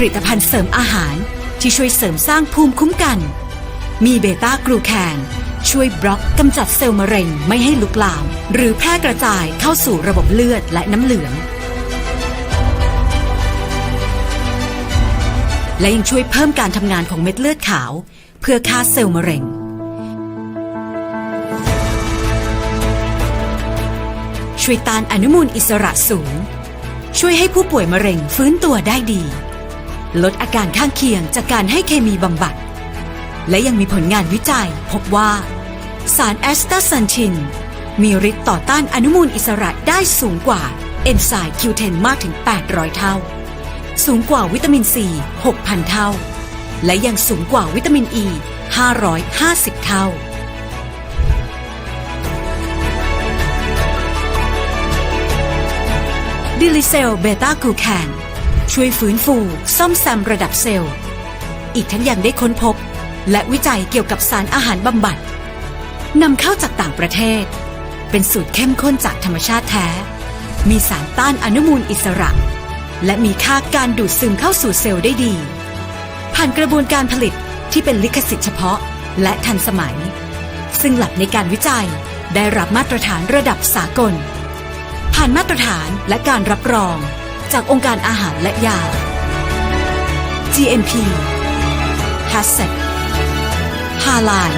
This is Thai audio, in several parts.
ผลิตภัณฑ์เสริมอาหารที่ช่วยเสริมสร้างภูมิคุ้มกัน มีเบต้ากลูแคนช่วยบล็อกกำจัดเซลล์มะเร็งไม่ให้ลุกลาม หรือแพร่กระจายเข้าสู่ระบบเลือดและน้ำเหลือง และยังช่วยเพิ่มการทำงานของเม็ดเลือดขาว เพื่อฆ่าเซลล์มะเร็ง ช่วยต้านอนุมูลอิสระสูง ช่วยให้ผู้ป่วยมะเร็งฟื้นตัวได้ดี ลดอาการข้างเคียงจากการให้เคมีบำบัด และยังมีผลงานวิจัย พบว่า สารแอสตาซันชิน มีฤทธิ์ต่อต้านอนุมูลอิสระได้สูงกว่าเอนไซม์ Q10 มากถึง 800 เท่า สูงกว่าวิตามินซี6,000 เท่า และยังสูงกว่าวิตามินอ e, ี550 เท่าดิลิเซลเบต้ากูแคน ช่วยฟื้นฟูซ่อมแซมระดับเซลล์ อีกทั้งยังได้ค้นพบ และวิจัยเกี่ยวกับสารอาหารบำบัดนำเข้าจากต่างประเทศ เป็นสูตรเข้มข้นจากธรรมชาติแท้ มีสารต้านอนุมูลอิสระ และมีค่าการดูดซึมเข้าสู่เซลล์ได้ดี ผ่านกระบวนการผลิตที่เป็นลิขสิทธิ์เฉพาะและทันสมัย ซึ่งหลักในการวิจัยได้รับมาตรฐานระดับสากล ผ่านมาตรฐานและการรับรอง จากองค์การอาหารและยา GMP HACCP HALAL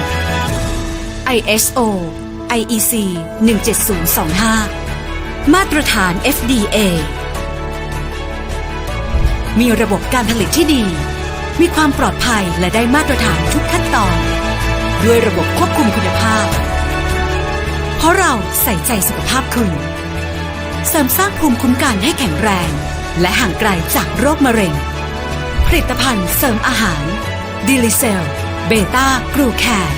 ISO IEC 17025 มาตรฐาน FDA มีระบบการผลิตที่ดี มีความปลอดภัยและได้มาตรฐานทุกขั้นตอน ด้วยระบบควบคุมคุณภาพ เพราะเราใส่ใจสุขภาพคุณ เสริมสร้างภูมิคุ้มกันให้แข็งแรง และห่างไกลจากโรคมะเร็ง ผลิตภัณฑ์เสริมอาหารดิลิเซล เบต้ากรูแคร